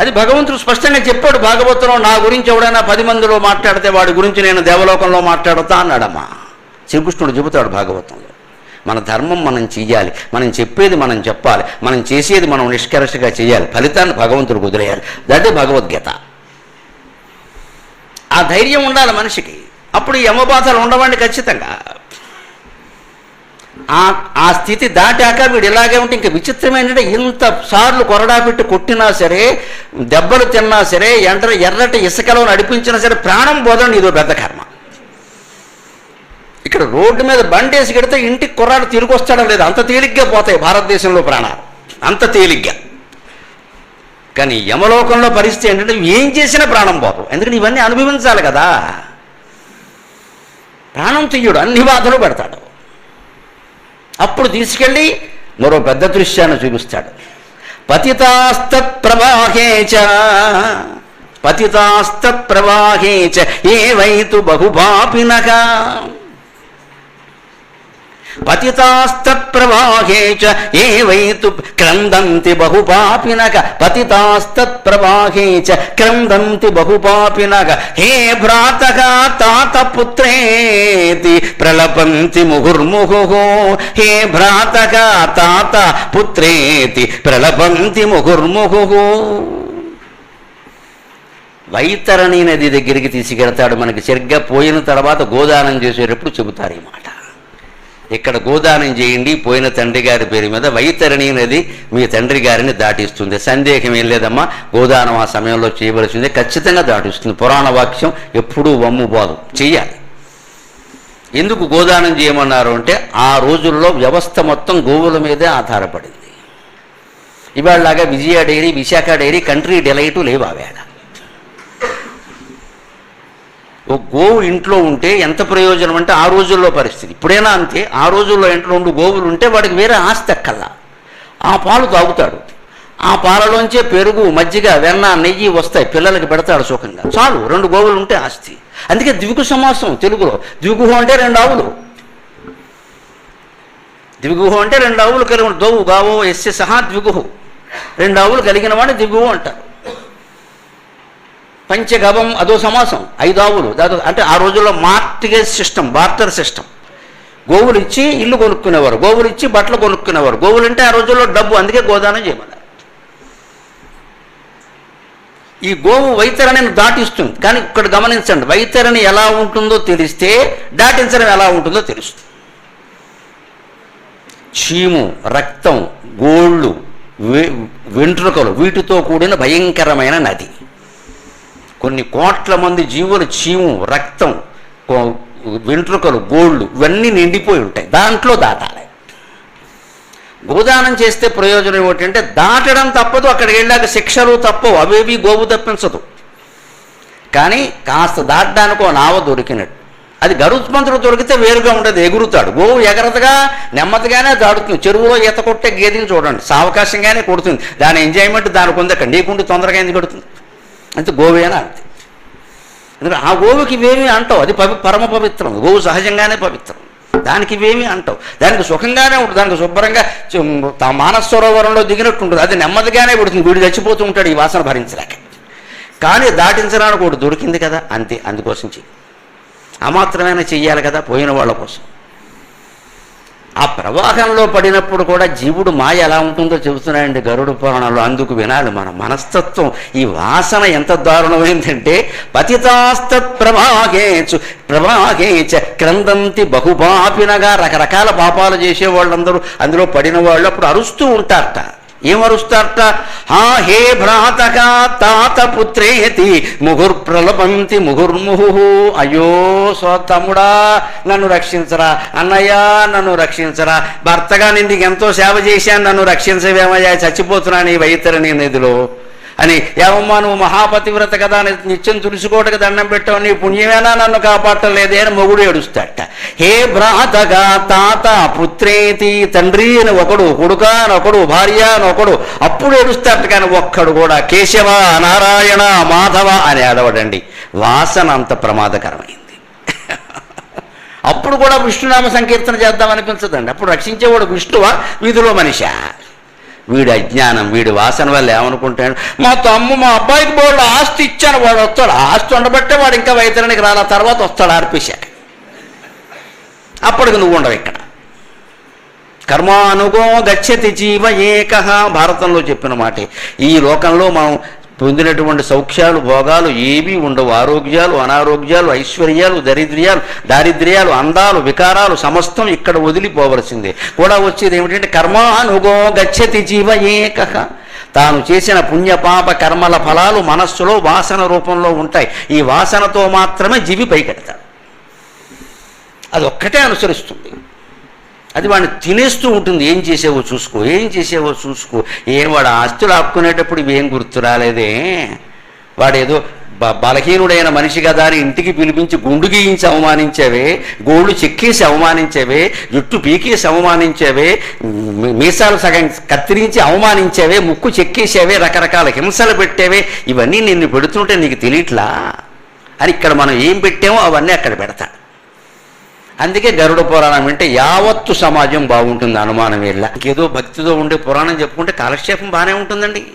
అది భగవంతుడు స్పష్టంగా చెప్పాడు భాగవతంలో నా గురించి ఎవడైనా పది మందిలో మాట్లాడితే వాడి గురించి నేను దేవలోకంలో మాట్లాడతా అన్నాడమ్మా. శ్రీకృష్ణుడు చెబుతాడు భాగవతంలో మన ధర్మం మనం చెయ్యాలి మనం చెప్పేది మనం చెప్పాలి మనం చేసేది మనం నిష్కర్షగా చేయాలి ఫలితాన్ని భగవంతుడు కుదిరేయాలి దట్ భగవద్గీత. ఆ ధైర్యం ఉండాలి మనిషికి. అప్పుడు యమబాధలు ఉండవండి ఖచ్చితంగా. ఆ ఆ స్థితి దాటాక వీడు ఇలాగే ఉంటే ఇంకా విచిత్రమేంటంటే ఇంత సార్లు కొరడా పెట్టి కొట్టినా సరే దెబ్బలు తిన్నా సరే ఎండ ఎర్రటి ఇసుకలో నడిపించినా సరే ప్రాణం పోదండి ఇదో పెద్ద కర్మ. ఇక్కడ రోడ్డు మీద బండేసి కడితే ఇంటికి కుర్రాడు తిరిగి వస్తాడో లేదు అంత తేలిగ్గా పోతాయి భారతదేశంలో ప్రాణాలు. అంత తేలిగ్గా. కానీ యమలోకంలో పరిస్థితి ఏంటంటే ఏం చేసినా ప్రాణం పోతావు ఎందుకంటే ఇవన్నీ అనుభవించాలి కదా. ప్రాణం తీయడు అన్ని బాధలు పెడతాడు. అప్పుడు తీసుకెళ్ళి మరో పెద్ద దృశ్యాన్ని చూపిస్తాడు. పతితాస్తత్ ప్రవాహేచ పతితాస్తత్ ప్రవాహేచ ఏ వైతు బహుపాపినక పతితాస్తత్ ప్రవాహే చ ఏ వైతు క్రందంతి బహుపాపినక పతితాస్తత్ ప్రవాహే చ క్రందంతి బహుపాపినక హే భ్రాతక తాత పుత్రేతి ప్రలపంతి ముహుర్ముహు హే భ్రాతక తాత పుత్రేతి ప్రలపంతి ముహుర్ముహు వైతరణి నది దగ్గరికి తీసుకెళ్తాడు. మనకి సరిగ్గా పోయిన తర్వాత గోదానం చేసేటప్పుడు చెబుతారు ఈ మాట. ఇక్కడ గోదానం చేయండి పోయిన తండ్రి గారి పేరు మీద వైతరణి నది మీ తండ్రి గారిని దాటిస్తుంది. సందేహం ఏం లేదమ్మా గోదానం ఆ సమయంలో చేయవలసిందే ఖచ్చితంగా దాటిస్తుంది. పురాణ వాక్యం ఎప్పుడూ వమ్ము పోదు చెయ్యాలి. ఎందుకు గోదానం చేయమన్నారు అంటే ఆ రోజుల్లో వ్యవస్థ మొత్తం గోవుల మీదే ఆధారపడింది. ఇవాళలాగా Vijaya dairy Visakha dairy country delight లేవు ఆ ఓ గోవు ఇంట్లో ఉంటే ఎంత ప్రయోజనం అంటే ఆ రోజుల్లో పరిస్థితి. ఇప్పుడైనా అంతే ఆ రోజుల్లో ఇంట్లో రెండు గోవులు ఉంటే వాడికి వేరే ఆస్తి ఎక్కల్లా ఆ పాలు తాగుతాడు. ఆ పాలలోంచే పెరుగు మజ్జిగ వెన్న నెయ్యి వస్తాయి. పిల్లలకి పెడతాడు సుఖంగా. చాలు రెండు గోవులు ఉంటే ఆస్తి. అందుకే ద్విగు సమాసం తెలుగులో. ద్విగుహం అంటే రెండు ఆవులు. ద్విగుహం అంటే రెండు ఆవులు కలిగిన దోవు గావో ఎస్సె సహా ద్విగుహు. రెండు ఆవులు కలిగిన వాడిని ద్విగుహం అంటారు. పంచగవం అదో సమాసం ఐదు ఆవులు దాదాపు అంటే ఆ రోజుల్లో మార్టిగేజ్ సిస్టమ్ బార్టర్ సిస్టమ్. గోవులు ఇచ్చి ఇల్లు కొనుక్కునేవారు గోవులు ఇచ్చి బట్టలు కొనుక్కునేవారు. గోవులు అంటే ఆ రోజుల్లో డబ్బు అందుకే గోదానం చేయమన్నారు. ఈ గోవు వైతరణిని దాటిస్తుంది. కానీ ఇక్కడ గమనించండి వైతరణి ఎలా ఉంటుందో తెలిస్తే దాటించడం ఎలా ఉంటుందో తెలుస్తుంది. చీము రక్తం గోళ్ళు వెంట్రుకలు వీటితో కూడిన భయంకరమైన నది. కొన్ని కోట్ల మంది జీవుల చీము రక్తం వెంట్రుకలు గోళ్ళు ఇవన్నీ నిండిపోయి ఉంటాయి. దాంట్లో దాటాలి. గోదానం చేస్తే ప్రయోజనం ఏమిటంటే దాటడం తప్పదు అక్కడికి వెళ్ళాక శిక్షలు తప్పవు అవేవి గోవు తప్పించదు. కానీ కాస్త దాటడానికి నావ దొరికినట్టు. అది గరుత్మంతుడు దొరికితే వేరుగా ఉండదు ఎగురుతాడు. గోవు ఎగరదుగా నెమ్మదిగానే దాడుతుంది. చెరువులో ఈత కొట్టే గేదెని చూడండి. సావకాశంగానే కొడుతుంది. దాని ఎంజాయ్మెంట్ దానికి ఉంది అక్కడ నీకుండి తొందరగా ఎందుకు కొడుతుంది? అంతే గోవేన అంతే ఎందుకంటే ఆ గోవుకి ఇవేమీ అంటావు. అది పవి పరమ పవిత్రం. గోవు సహజంగానే పవిత్రం. దానికి ఇవేమీ అంటావు. దానికి సుఖంగానే ఉంటుంది. దానికి శుభ్రంగా తా మానసరోవరంలో దిగినట్టు ఉంటుంది అది నెమ్మదిగానే పుడుతుంది. వీడు చచ్చిపోతూ ఉంటాడు ఈ వాసన భరించలేక. కానీ దాటించడానికి ఒకటి దొరికింది కదా. అంతే. అందుకోసం చెయ్యి. ఆ మాత్రమైనా చెయ్యాలి కదా పోయిన వాళ్ళ కోసం. ఆ ప్రవాహంలో పడినప్పుడు కూడా జీవుడు మాయ ఎలా ఉంటుందో చెబుతున్నాయండి గరుడు పురాణంలో అందుకు వినాలి మన మనస్తత్వం. ఈ వాసన ఎంత దారుణమైందంటే పతితాస్తత్ ప్రభాగేచు ప్రభాగేచ క్రందంతి బహుపాపినగా రకరకాల పాపాలు చేసే వాళ్ళందరూ అందులో పడిన వాళ్ళు అప్పుడు అరుస్తూ ఉంటారట. ఏమరుస్తారట? హా హే భ్రాతక తాత పుత్రేయతి ముగుర్ ప్రలపంతి ముహుర్ముహు అయ్యో సో తమ్ముడా నన్ను రక్షించరా. అన్నయ్య నన్ను రక్షించరా. భర్తగా నేను ఎంతో సేవ చేశాను నన్ను రక్షించవేమయ్యా. చచ్చిపోతున్నాను ఈ వైతరణి నదిలో. అని ఏమమ్మా నువ్వు మహాపతివ్రత కదా నిత్యం తులుసుకోటకు దండం పెట్టావు నీ పుణ్యమేనా నన్ను కాపాడలేదే అని మొగుడు ఏడుస్తాట హే భ్రాతగా తాత పుత్రేతి తండ్రి అని ఒకడు కొడుక అని ఒకడు భార్య అని ఒకడు అప్పుడు ఏడుస్తాట కానీ ఒక్కడు కూడా కేశవ నారాయణ మాధవ అని ఏడవడండి. వాసన అంత ప్రమాదకరమైంది. అప్పుడు కూడా విష్ణునామ సంకీర్తన చేద్దాం అనిపించదండి. అప్పుడు రక్షించేవాడు విష్ణువా వీధిలో మనిషా? వీడి అజ్ఞానం వీడి వాసన వల్ల ఏమనుకుంటాడు? మా తమ్ము మా అబ్బాయికి బోర్డు ఆస్తి ఇచ్చాను వాడు వస్తాడు. ఆస్తి ఉండబట్టే వాడు ఇంకా వైద్యానికి రాల తర్వాత వస్తాడు ఆర్పేశాక అప్పటికి నువ్వు ఉండవు ఇక్కడ. కర్మానుగో గచ్చతి జీవ ఏక. భారతంలో చెప్పిన మాట. ఈ లోకంలో మనం పొందినటువంటి సౌఖ్యాలు భోగాలు ఏవీ ఉండవు. ఆరోగ్యాలు అనారోగ్యాలు ఐశ్వర్యాలు దరిద్ర్యాలు దారిద్ర్యాలు అందాలు వికారాలు సమస్తం ఇక్కడ వదిలిపోవలసిందే. కూడా వచ్చేది ఏమిటంటే కర్మానుగో గచ్చతి జీవ ఏక. తాను చేసిన పుణ్యపాప కర్మల ఫలాలు మనస్సులో వాసన రూపంలో ఉంటాయి. ఈ వాసనతో మాత్రమే జీవి పైకెడతాడు. అది ఒక్కటే అనుసరిస్తుంది. అది వాడిని తినేస్తూ ఉంటుంది. ఏం చేసేవో చూసుకో ఏం చేసేవో చూసుకో. ఏం వాడు ఆస్తులు ఆపుకునేటప్పుడు ఇవేం గుర్తు రాలేదే? వాడేదో బ బలహీనుడైన మనిషి కదా అని ఇంటికి పిలిపించి గుండు గీయించి అవమానించేవే గోళ్ళు చెక్కేసి అవమానించేవే జుట్టు పీకేసి అవమానించేవే మీసాలు సగం కత్తిరించి అవమానించేవే ముక్కు చెక్కేసేవే రకరకాల హింసలు పెట్టేవే ఇవన్నీ నిన్ను పెడుతుంటే నీకు తెలియట్లా? అని ఇక్కడ మనం ఏం పెట్టామో అవన్నీ అక్కడ పెడతాడు అందుకే గరుడ పురాణం వింటే యావత్తు సమాజం బాగుంటుంది అనుమానం వీళ్ళ ఏదో భక్తితో ఉండే పురాణం చెప్పుకుంటే కాలక్షేపం బాగానే ఉంటుందండి.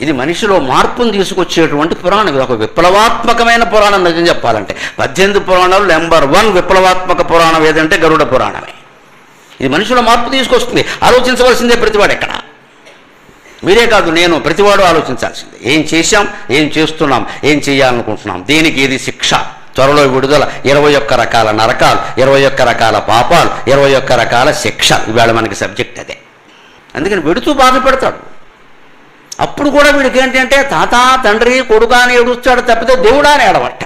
ఇది మనిషిలో మార్పును తీసుకొచ్చేటువంటి పురాణం. ఇది ఒక విప్లవాత్మకమైన పురాణం నిజం చెప్పాలంటే. పద్దెనిమిది పురాణాలు నెంబర్ వన్ విప్లవాత్మక పురాణం ఏదంటే గరుడ పురాణమే. ఇది మనిషిలో మార్పు తీసుకొస్తుంది. ఆలోచించవలసిందే ప్రతివాడు ఎక్కడ? మీరే కాదు నేను ప్రతివాడు ఆలోచించాల్సిందే. ఏం చేశాం? ఏం చేస్తున్నాం? ఏం చేయాలనుకుంటున్నాం? దేనికి ఏది శిక్ష. త్వరలో విడుదల. ఇరవై ఒక్క రకాల నరకాలు ఇరవై ఒక్క రకాల పాపాలు ఇరవై ఒక్క రకాల శిక్ష. ఇవాళ మనకి సబ్జెక్ట్ అదే. అందుకని విడుతూ బాధపడతాడు అప్పుడు కూడా వీడికి ఏంటంటే తాత తండ్రి కొడుకు అని ఏడుస్తాడు తప్పితే దేవుడా అని ఏడవట్ట.